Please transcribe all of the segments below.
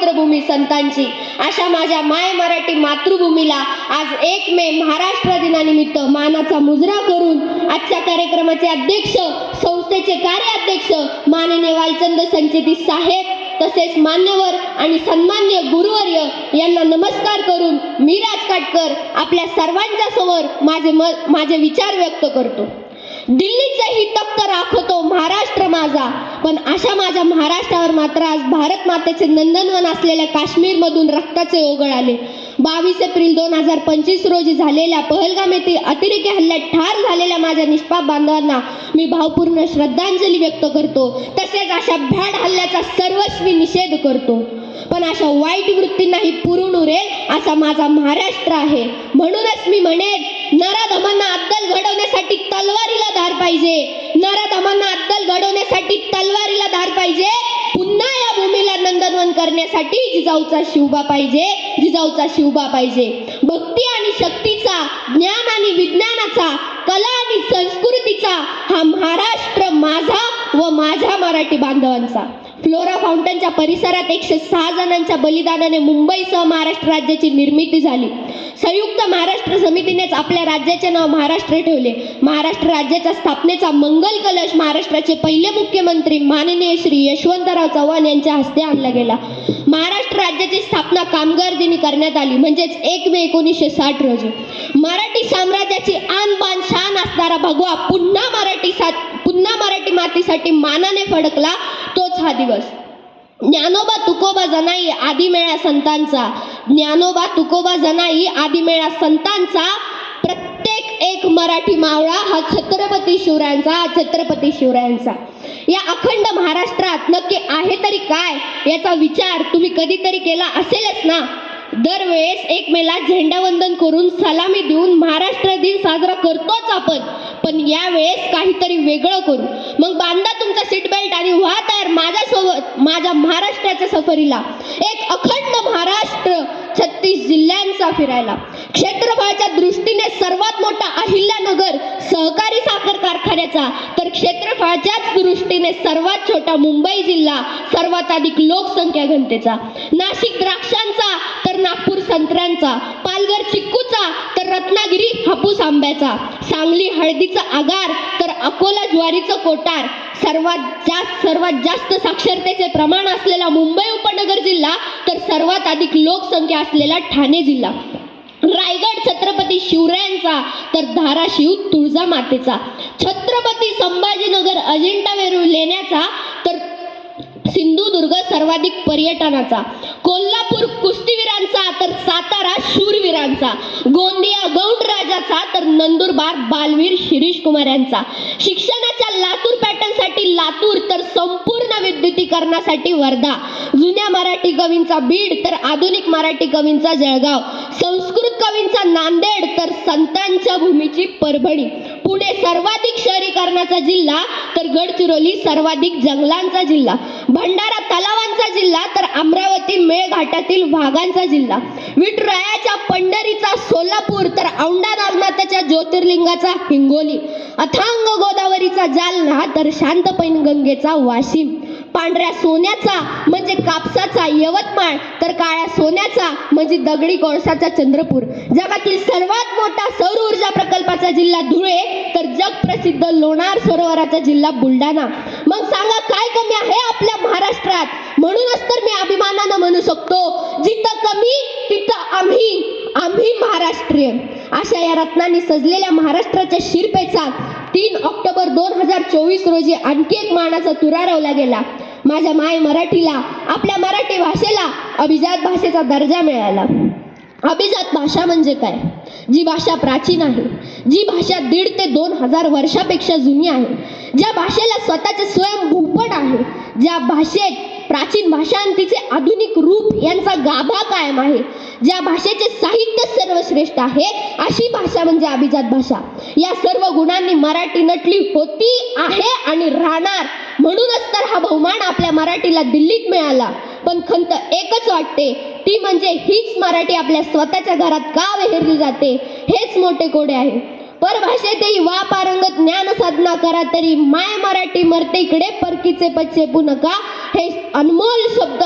मातृभूमी संतांची. अशा माझ्या माय मराठी मातृभूमीला आज एक मे महाराष्ट्र दिनानिमित्त मानाचा मुजरा करून आजच्या कार्यक्रमाचे अध्यक्ष संस्थेचे कार्याध्यक्ष माननीय वालचंद संचेती साहेब तसेच मान्यवर आणि सन्मान्य गुरुवर्य यांना नमस्कार करून मी राज काटकर आपल्या सर्वांच्या समोर माझे म माझे विचार व्यक्त करतो. दिल्लीचंही तख्त राखतो महाराष्ट्र माझा. पण अशा माझ्या महाराष्ट्रावर मात्र आज भारत मातेचे नंदनवन असलेल्या काश्मीरमधून रक्ताचे ओघळ आले. बावीस एप्रिल दोन हजार पंचवीस रोजी झालेल्या पहलगाम येथील अतिरेकी हल्ल्यात ठार झालेल्या माझ्या निष्पाप बांधवांना मी भावपूर्ण श्रद्धांजली व्यक्त करतो. तसेच अशा भ्याड हल्ल्याचा सर्वस्वी निषेध करतो. पण अशा वाईट वृत्तींनाही पुरून उरेल असा माझा महाराष्ट्र आहे. म्हणूनच मी म्हणेन नराधमांना अद्दल घडवण्यासाठी तलवारीला धार पाहिजे. नराधमांना अद्दल घडवण्यासाठी तलवारीला धार पाहिजे. पुन्हा या भूमीला नंदनवन करण्यासाठी जिजाऊचा शिवबा पाहिजे. जिजाऊचा शिवबा पाहिजे. भक्ती आणि शक्तीचा ज्ञान आणि विज्ञानाचा कला आणि संस्कृतीचा हा महाराष्ट्र माझा व माझ्या मराठी बांधवांचा. फ्लोरा फाउंटनच्या परिसरात एकशे सहा जणांच्या बलिदानाने मुंबईसह महाराष्ट्र राज्याची निर्मिती झाली. संयुक्त महाराष्ट्र समितीनेच आपल्या राज्याचे नाव महाराष्ट्र ठेवले. महाराष्ट्र राज्याच्या स्थापनेचा मंगल कलश महाराष्ट्राचे पहिले मुख्यमंत्री माननीय श्री यशवंतराव चव्हाण यांच्या हस्ते आणला गेला. महाराष्ट्र राज्याची स्थापना कामगार दिनी करण्यात आली म्हणजेच एक मे एकोणीसशे साठ रोजी. मराठी साम्राज्याची आनबान शान असणारा भगवा पुन्हा मराठी सा पुन्हा मराठी मातीसाठी मानाने फडकला तोच हा दिवस. ज्ञानोबा तुकोबा जनाई आदिमेळा संतांचा ज्ञानोबा तुकोबा जनाई आदिमेळा संतांचा प्रत्येक एक मराठी मावळा हा छत्रपती शिवरायांचा हा छत्रपती शिवरायांचा. या अखंड महाराष्ट्रात नक्की आहे तरी काय याचा विचार तुम्ही कधीतरी केला असेलच ना? दरवेळेस एक मेला झेंडावंदन करून सलामी देऊन महाराष्ट्र दिन साजरा करतोच आपण. पण यावेळेस काहीतरी वेगळं करू. मग बांधा तुमचा सीट बेल्ट आणि व्हा तयार माझ्यासोबत माझ्या महाराष्ट्राच्या सफरीला. एक अखंड महाराष्ट्र छत्तीस जिल्ह्यांचा फिरायला. क्षेत्रफळाच्या दृष्टीने सर्वात मोठा अहिल्यानगर सहकारी साखर कारखान्याचा. तर क्षेत्रफळाच्याच दृष्टीने सर्वात छोटा मुंबई जिल्हा सर्वात अधिक लोकसंख्या घनतेचा. नाशिक द्राक्षांचा तर नागपूर संत्र्यांचा. पालघर चिक्कू तर रत्नागिरी हापूस आंब्याचा सांगली हळदीचा आगार तर अकोला ज्वारीचं कोटार सर्वात जास्त सर्वात जास्त साक्षरतेचे प्रमाण असलेला मुंबई उपनगर जिल्हा तर सर्वात अधिक लोकसंख्या असलेला ठाणे जिल्हा. रायगड छत्रपती शिवरायांचा तर धाराशिव तुळजा मातेचा छत्रपती संभाजीनगर अजिंठा वेरूळ लेण्याचा तर सिंधुदुर्ग सर्वाधिक पर्यटनाचा. राजांचा तर सातारा शूरवीरांचा. गोंदिया गौंड राजाचा तर नंदुरबार बालवीर शिरीष कुमार यांचा. शिक्षणाच्या लातूर पॅटर्नसाठी लातूर तर संपूर्ण विद्युतीकरणासाठी वर्धा. जुन्या मराठी कवींचा बीड तर आधुनिक मराठी कवींचा जळगाव. संस्कृत कवींचा नांदेड तर संतांच्या भूमीची परभणी. पुणे सर्वाधिक शहरीकरणाचा जिल्हा तर गडचिरोली सर्वाधिक जंगलांचा जिल्हा भंडारा तलावांचा जिल्हा तर अमरावती मेळघाटातील वाघांचा जिल्हा. विठुरायाच्या पंढरीचा सोलापूर तर औंढा नागनाथाच्या ज्योतिर्लिंगाचा हिंगोली. अथांग गोदावरीचा जालना तर शांत पैनगंगेचा वाशिम. पांढऱ्या सोन्याचा म्हणजे कापसाचा यवतमाळ तर काळ्या सोन्याचा म्हणजे दगडी कोळसाचा चंद्रपूर. जगातील सर्वात मोठा सौर ऊर्जा प्रकल्पाचा जिल्हा धुळे तर जग प्रसिद्ध लोणार सरोवराचा जिल्हा बुलढाणा. मग सांगा काय कमी आहे आपल्या महाराष्ट्रात? म्हणूनच तर मी अभिमानानं म्हणू शकतो जिथं कमी तिथं आम्ही आम्ही महाराष्ट्रीय. अशा या रत्नांनी सजलेल्या महाराष्ट्राच्या शिरपेचा तीन ऑक्टोबर दोन हजार चोवीस रोजी आणखी एक मानाचा तुरा रवला गेला. माझ्या माय मराठीला आपल्या मराठी भाषेला अभिजात भाषेचा दर्जा मिळाला. अभिजात भाषा म्हणजे काय? जी भाषा प्राचीन आहे जी भाषा दीड ते दोन हजार वर्षापेक्षा जुनी आहे ज्या भाषेला स्वतःचे स्वयंभूपट आहे ज्या भाषेत प्राचीन भाषा आणि तिचे आधुनिक रूप यांचा गाभा कायम आहे ज्या भाषेचे साहित्य सर्वश्रेष्ठ आहे अशी भाषा म्हणजे अभिजात भाषा. या सर्व गुणांनी मराठी नटली होती आहे आणि राहणार म्हणूनच तर हा बहुमान आपल्या मराठीला दिल्लीत मिळाला. पण खंत एकच वाटते ती म्हणजे हीच मराठी आपल्या स्वतःच्या घरात का विहिरली जाते हेच मोठे कोडे आहे. परभाषेतही वा पारंगत ज्ञान साधना करा तरी माय मराठी मरते इकडे परकीचे पच्चे नका हे अनमोल शब्द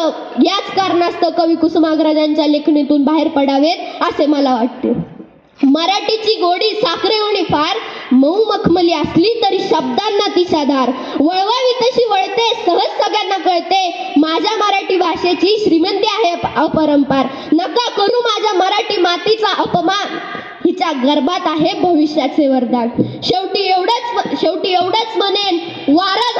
याच कारणास्तव कवी कुसुमाग्रजांच्या लेखणीतून बाहेर पडावेत असे मला वाटते. मराठीची गोडी साखरेवणी फार मऊ मखमली असली तरी शब्दांना ती साधार वळवावी तशी वळते सहज सगळ्यांना कळते. माझ्या मराठी भाषेची श्रीमंती आहे अपरंपार. नका करू माझ्या मराठी मातीचा अपमान. हिच्या गर्भात आहे भविष्याचे वरदान. शेवटी एवढंच शेवटी एवढंच म्हणेन वारा